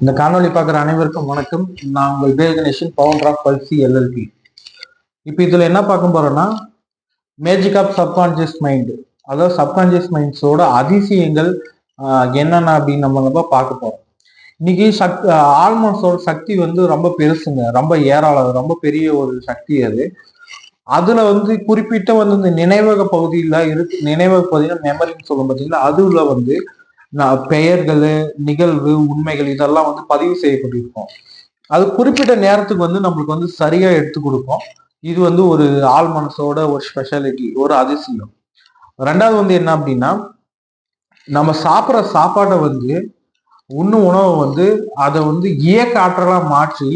இந்த காணொளி பார்க்குற அனைவருக்கும் வணக்கம். நான் உங்கள் Vel Ganeshan founder of பல்சி LLP இப்போ இதில் என்ன பார்க்க போகிறோன்னா மேஜிக் ஆஃப் சப்கான்ஷியஸ் மைண்டு அதாவது சப்கான்ஷியஸ் மைண்ட்ஸோட அதிசயங்கள் என்னென்ன அப்படின்னு நம்ம நம்ம பார்க்க போகிறோம் இன்னைக்கு சக் ஆல்மோஸ்டோட சக்தி வந்து ரொம்ப பெருசுங்க. ரொம்ப ஏராளம். ரொம்ப பெரிய ஒரு சக்தி அது. அதுல வந்து குறிப்பிட்ட வந்து இந்த நினைவக பகுதியில இருக்கு. நினைவக பகுதியில மெமரின்னு சொல்லும் பார்த்தீங்களா? அதுல வந்து பெயர்கள் நிகழ்வு உண்மைகள் இதெல்லாம் வந்து பதிவு செய்யப்பட்டிருக்கும். அது குறிப்பிட்ட நேரத்துக்கு வந்து நம்மளுக்கு வந்து சரியா எடுத்து கொடுக்கும். இது வந்து ஒரு ஆள் மனசோட ஒரு ஸ்பெஷாலிட்டி ஒரு அதிசயம். ரெண்டாவது வந்து என்ன அப்படின்னா நம்ம சாப்பிட்ற சாப்பாடை வந்து உண்ணும் உணவை வந்து அதை வந்து இயக்க மாற்றி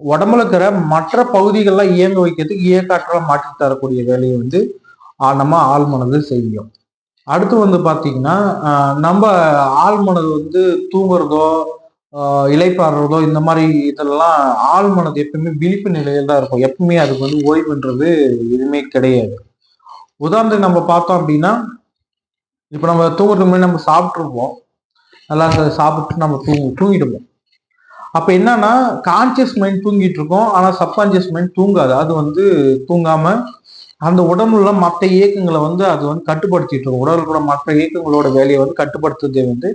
உடம்புல இருக்கிற மற்ற பகுதிகள்லாம் இயங்க வைக்கிறதுக்கு இயக்க மாற்றி தரக்கூடிய வேலையை வந்து நம்ம ஆள் மனது செய்யும். அடுத்து வந்து பாத்தீங்கன்னா நம்ம ஆழ்மனது வந்து தூங்குறதோ இலைப்பாடுறதோ இந்த மாதிரி இதெல்லாம் ஆழ்மனது எப்பவுமே விழிப்பு நிலையில தான் இருக்கும். எப்பவுமே அதுக்கு வந்து ஓய்வுன்றது எதுவுமே கிடையாது. உதாரணத்துக்கு நம்ம பார்த்தோம் அப்படின்னா இப்போ நம்ம தூங்குறதுக்கு முன்னாடி நம்ம சாப்பிட்ருப்போம் நல்லா சாப்பிட்டு நம்ம தூங்கு தூங்கிடுவோம். அப்ப என்னன்னா கான்சியஸ் மைண்ட் தூங்கிட்டு இருக்கோம். ஆனா சப்கான்சியஸ் மைண்ட் தூங்காது. அது வந்து தூங்காம அந்த உடம்புல மற்ற இயக்கங்களை வந்து அது வந்து கட்டுப்படுத்திட்டு இருக்கும். உடல் கூட மற்ற இயக்கங்களோட வேலையை வந்து கட்டுப்படுத்துறதே வந்து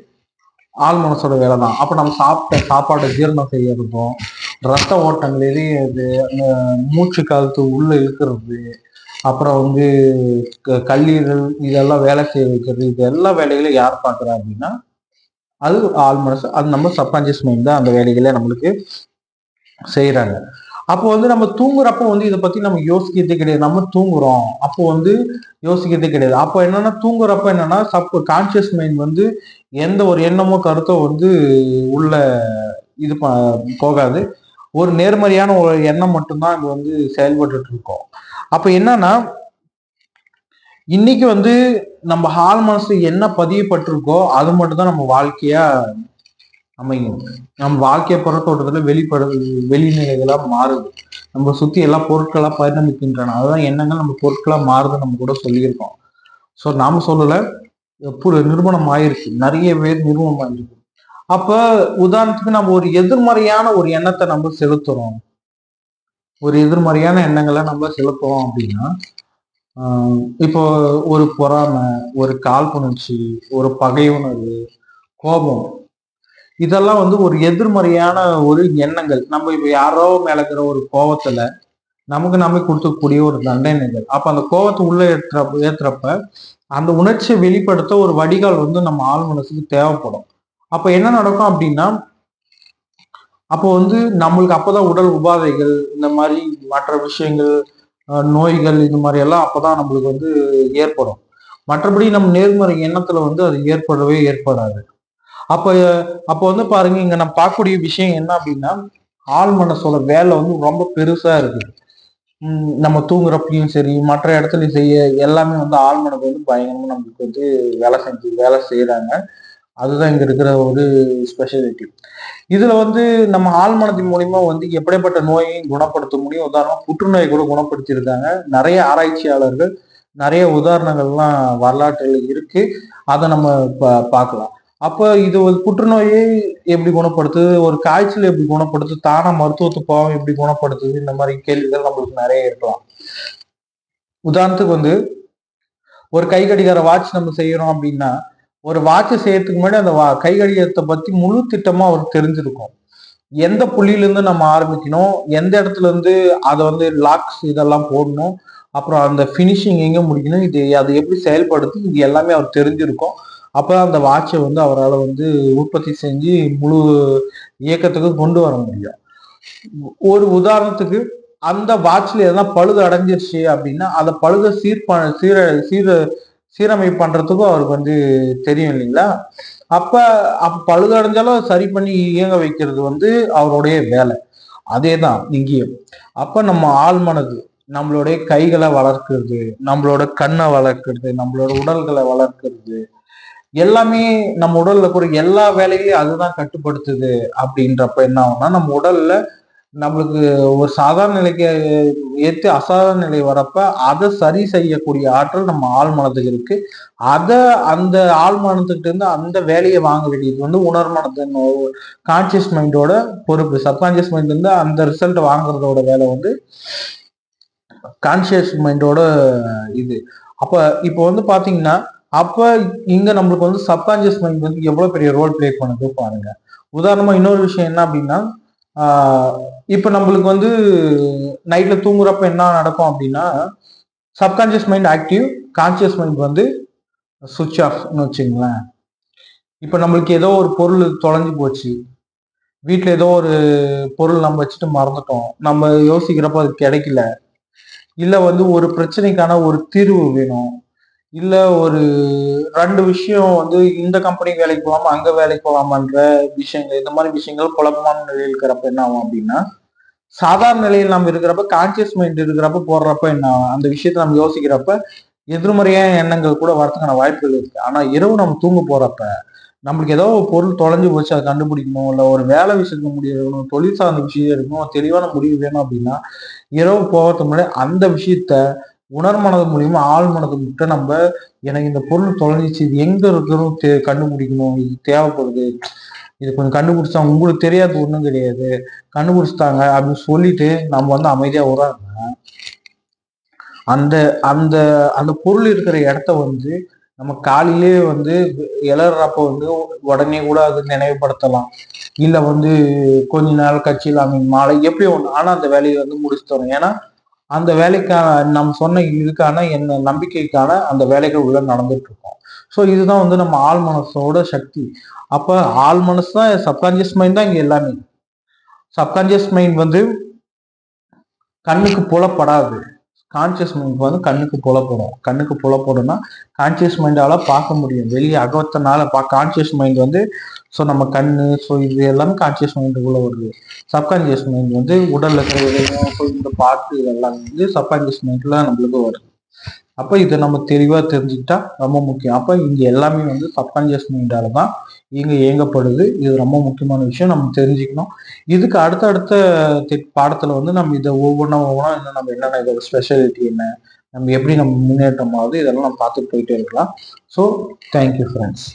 ஆள் மனசோட வேலை தான் அப்ப நம்ம சாப்பிட்ட சாப்பாட்டை ஜீரணம் செய்யறதும் ரத்த ஓட்டங்கள் எரியது அந்த மூச்சு காலத்து உள்ள இழுக்கிறது அப்புறம் வந்து க- கல்லீரல் இதெல்லாம் வேலை செய்ய வைக்கிறது இது எல்லா வேலைகளையும் யார் பார்க்குறா அப்படின்னா அது ஆள் மனசு அது நம்ம சப்கான்சியஸ் மைண்ட் தான் அந்த வேலைகளை நம்மளுக்கு செய்கிறாங்க அப்போ வந்து நம்ம தூங்குறப்போ வந்து இதை பத்தி நம்ம யோசிக்கிறதே கிடையாது. நம்ம தூங்குறோம். அப்போ வந்து யோசிக்கிறதே கிடையாது. அப்போ என்னன்னா தூங்குறப்ப என்னன்னா சப் கான்சியஸ் மைண்ட் வந்து எந்த ஒரு எண்ணமோ கருத்தோ வந்து உள்ள இது ப- போகாது. ஒரு நேர்மறையான ஒரு எண்ணம் மட்டும்தான் இங்க வந்து செயல்பட்டு இருக்கோம் அப்ப என்னன்னா இன்னைக்கு வந்து நம்ம ஹால் மனசு என்ன பதியப்பட்டிருக்கோ அது மட்டும்தான் நம்ம வாழ்க்கையா அமையும். நம் வாழ்க்கையை புறத்தோட்டத்துல வெளிப்படு வெளிநிலைகளா மாறுது. நம்ம சுத்தி எல்லா பொருட்களா பரிணமிக்கின்றன. அதுதான் எண்ணங்கள் நம்ம பொருட்களா மாறுதுன்னு நம்ம கூட சொல்லியிருக்கோம். ஸோ நாம சொல்லல புது நிறுவனம் ஆயிருக்கு நிறைய பேர் நிறுவனம் ஆயிருக்கு. அப்ப உதாரணத்துக்கு நம்ம ஒரு எதிர்மறையான ஒரு எண்ணத்தை நம்ம செலுத்துறோம். ஒரு எதிர்மறையான எண்ணங்களை நம்ம செலுத்துறோம் அப்படின்னா இப்போ ஒரு பொறாமை ஒரு காழ்ப்புணர்ச்சி ஒரு பகை உணர்வு கோபம் இதெல்லாம் வந்து ஒரு எதிர்மறையான ஒரு எண்ணங்கள். நம்ம இப்ப யாரோ மேல இருக்கிற ஒரு கோபத்துல நமக்கு நம்ம கொடுத்துக்கூடிய ஒரு தண்டனைகள். அப்ப அந்த கோபத்தை உள்ள ஏற்ற ஏற்றுறப்ப அந்த உணர்ச்சியை வெளிப்படுத்த ஒரு வடிகால் வந்து நம்ம ஆள் மனசுக்கு தேவைப்படும். அப்ப என்ன நடக்கும் அப்படின்னா அப்போ வந்து நம்மளுக்கு அப்பதான் உடல் உபாதைகள் இந்த மாதிரி மற்ற விஷயங்கள் நோய்கள் இந்த மாதிரி எல்லாம் அப்பதான் நம்மளுக்கு வந்து ஏற்படும். மற்றபடி நம்ம நேர்மறை எண்ணத்துல வந்து அது ஏற்படவே ஏற்படாது. அப்ப அப்போ வந்து பாருங்க இங்க நம்ம பார்க்கக்கூடிய விஷயம் என்ன அப்படின்னா ஆள் மனசோட வேலை வந்து ரொம்ப பெருசா இருக்குது நம்ம தூங்குறப்பையும் சரி மற்ற இடத்துலையும் செய்ய எல்லாமே வந்து ஆள் மனது வந்து பயங்கரமா நம்மளுக்கு வந்து வேலை செஞ்சு வேலை செய்யறாங்க அதுதான் இங்க இருக்கிற ஒரு ஸ்பெஷாலிட்டி இதுல வந்து நம்ம ஆள் மனதின் மூலியமா வந்து எப்படிப்பட்ட நோயையும் குணப்படுத்த முடியும்? உதாரணம் புற்றுநோயை கூட குணப்படுத்தியிருக்காங்க. நிறைய ஆராய்ச்சியாளர்கள் நிறைய உதாரணங்கள்லாம் வரலாற்றில் இருக்கு. அதை நம்ம பா- பார்க்கலாம். அப்ப இது ஒரு புற்றுநோயை எப்படி குணப்படுத்துது ஒரு காய்ச்சல் எப்படி குணப்படுத்துது தானா மருத்துவத்து போகாம எப்படி குணப்படுத்துது இந்த மாதிரி கேள்விகள் நம்மளுக்கு நிறைய இருக்கலாம். உதாரணத்துக்கு வந்து ஒரு கை கடிகார வாட்ச் நம்ம செய்யறோம் அப்படின்னா ஒரு வாட்சை செய்யறதுக்கு முன்னாடி அந்த வா- கை கடிகாரத்தை பத்தி முழு திட்டமா அவருக்கு தெரிஞ்சிருக்கும். எந்த புள்ளியில இருந்து நம்ம ஆரம்பிக்கணும் எந்த இடத்துல இருந்து அதை வந்து லாக்ஸ் இதெல்லாம் போடணும் அப்புறம் அந்த ஃபினிஷிங் எங்க முடிக்கணும் இது அது எப்படி செயல்படுத்து இது எல்லாமே அவர் தெரிஞ்சிருக்கும். அப்போ அந்த வாட்சை வந்து அவரால் வந்து உற்பத்தி செஞ்சு முழு இயக்கத்துக்கு கொண்டு வர முடியும். ஒரு உதாரணத்துக்கு அந்த வாட்ச்ல எதனா பழுது அடைஞ்சிருச்சு அப்படின்னா அதை பழுத சீர் ப சீர சீர சீரமை பண்றதுக்கும் அவருக்கு வந்து தெரியும் இல்லைங்களா? அப்ப அப்ப பழுது அடைஞ்சாலும் சரி பண்ணி இயங்க வைக்கிறது வந்து அவருடைய வேலை. அதே தான் இங்கேயும். அப்ப நம்ம ஆள் மனது நம்மளுடைய கைகளை வளர்க்கிறது நம்மளோட கண்ணை வளர்க்கிறது நம்மளோட உடல்களை வளர்க்கிறது எல்லாமே நம்ம உடல்ல கூட எல்லா வேலைகளையும் அதுதான் கட்டுப்படுத்துது அப்படின்றப்ப என்ன ஆகும்னா நம்ம உடல்ல நம்மளுக்கு ஒரு சாதாரண நிலைக்கு ஏற்று அசாதாரண நிலை வரப்ப அதை சரி செய்யக்கூடிய ஆற்றல் நம்ம ஆள் மனத்துக்கு இருக்கு. அதை அந்த ஆள் மனத்துக்கிட்ட இருந்து அந்த வேலையை வாங்க வேண்டியது வந்து உணர்மனத்தின் கான்சியஸ் மைண்டோட பொறுப்பு. சப்கான்சியஸ் மைண்ட் இருந்து அந்த ரிசல்ட் வாங்குறதோட வேலை வந்து கான்சியஸ் மைண்டோட இது. அப்ப இப்போ வந்து பாத்தீங்கன்னா அப்ப இங்க நம்மளுக்கு வந்து சப்கான்சியஸ் மைண்ட் வந்து எவ்வளவு பெரிய ரோல் பிளே பண்ணுது பாருங்க. உதாரணமா இன்னொரு விஷயம் என்ன அப்படின்னா இப்போ நம்மளுக்கு வந்து நைட்ல தூங்குறப்ப என்ன நடக்கும் அப்படின்னா subconscious mind active conscious mind வந்து சுவிட்ச் ஆஃப்னு வச்சுங்களேன். இப்போ நம்மளுக்கு ஏதோ ஒரு பொருள் தொலைஞ்சு போச்சு. வீட்டில் ஏதோ ஒரு பொருள் நம்ம வச்சுட்டு மறந்துட்டோம். நம்ம யோசிக்கிறப்ப அது கிடைக்கல. இல்லை வந்து ஒரு பிரச்சனைக்கான ஒரு தீர்வு வேணும். இல்ல ஒரு ரெண்டு விஷயம் வந்து இந்த கம்பெனி வேலைக்கு போகாம அங்க வேலைக்கு போகாமன்ற விஷயங்கள் இந்த மாதிரி விஷயங்கள் குழப்பமான நிலையில் இருக்கிறப்ப என்ன ஆகும் அப்படின்னா சாதாரண நிலையில் நம்ம இருக்கிறப்ப கான்சியஸ் மைண்ட் இருக்கிறப்ப போடுறப்ப என்ன ஆகும்? அந்த விஷயத்த நம்ம யோசிக்கிறப்ப எதிர்மறையான எண்ணங்கள் கூட வரதுக்கான வாய்ப்புகள் இருக்கு. ஆனா இரவு நம்ம தூங்க போறப்ப நம்மளுக்கு ஏதோ ஒரு பொருள் தொலைஞ்சு போச்சு அதை கண்டுபிடிக்கணும். இல்லை ஒரு வேலை விஷயத்துக்கு முடியும் தொழில் சார்ந்த விஷயம் இருக்கணும் தெளிவான முடிவு வேணும் அப்படின்னா இரவு போகிறதுக்கு முன்னாடி அந்த விஷயத்த உணர்மனது மூலியமா ஆள் மனது கிட்ட நம்ம எனக்கு இந்த பொருள் தொலைஞ்சிச்சு இது எங்க இருக்கிறோம் தே கண்டுபிடிக்கணும் இது தேவைப்படுது. இது கொஞ்சம் கண்டுபிடிச்சா உங்களுக்கு தெரியாது ஒன்றும் கிடையாது. கண்டுபிடிச்சிட்டாங்க அப்படின்னு சொல்லிட்டு நம்ம வந்து அமைதியா உறாங்க அந்த அந்த அந்த பொருள் இருக்கிற இடத்த வந்து நம்ம காலையிலே வந்து இளறப்ப வந்து உடனே கூட அது நினைவுபடுத்தலாம். இல்லை வந்து கொஞ்ச நாள் கட்சியில் ஐ மீன் மாலை எப்படி ஒன்று ஆனால் அந்த வேலையை வந்து முடிச்சு தரும் ஏன்னா அந்த வேலைக்கான நம்ம சொன்ன இதுக்கான என்ன நம்பிக்கைக்கான அந்த வேலைகள் உள்ள நடந்துட்டு இருக்கும் ஸோ இதுதான் வந்து நம்ம ஆள் மனசோட சக்தி. அப்போ ஆள் மனசு தான் சப்கான்சியஸ் மைண்ட் தான் இங்கே எல்லாமே. சப்கான்சியஸ் மைண்ட் வந்து கண்ணுக்கு புலப்படாது. கான்சியஸ் மைண்ட் வந்து கண்ணுக்கு புலப்படும். கண்ணுக்கு புலப்படும்னா கான்சியஸ் மைண்டால பார்க்க முடியும். வெளியே அகவத்தனால பா கான்சியஸ் மைண்ட் வந்து ஸோ நம்ம கண் ஸோ இது எல்லாமே கான்சியஸ் மைண்டுக்குள்ள வருது சப்கான்சியஸ் மைண்ட் வந்து உடல்ல இருக்கிற இந்த பாட்டு இதெல்லாம் வந்து சப்கான்சியஸ் மைண்ட்ல நம்மளுக்கு வருது அப்போ இதை நம்ம தெளிவாக தெரிஞ்சுக்கிட்டா ரொம்ப முக்கியம். அப்போ இங்கே எல்லாமே வந்து சப்கான்சியஸ் மைண்டால தான் இங்கே இயங்கப்படுது. இது ரொம்ப முக்கியமான விஷயம். நம்ம தெரிஞ்சுக்கணும். இதுக்கு அடுத்த அடுத்த பாடத்தில் வந்து நம்ம இதை ஒவ்வொன்றா ஒவ்வொன்றா இன்னும் நம்ம என்னென்ன இதோட ஸ்பெஷாலிட்டி என்ன நம்ம எப்படி நம்ம முன்னேற்றம் ஆகுது இதெல்லாம் நம்ம பார்த்துட்டு போயிட்டே இருக்கலாம். So thank you friends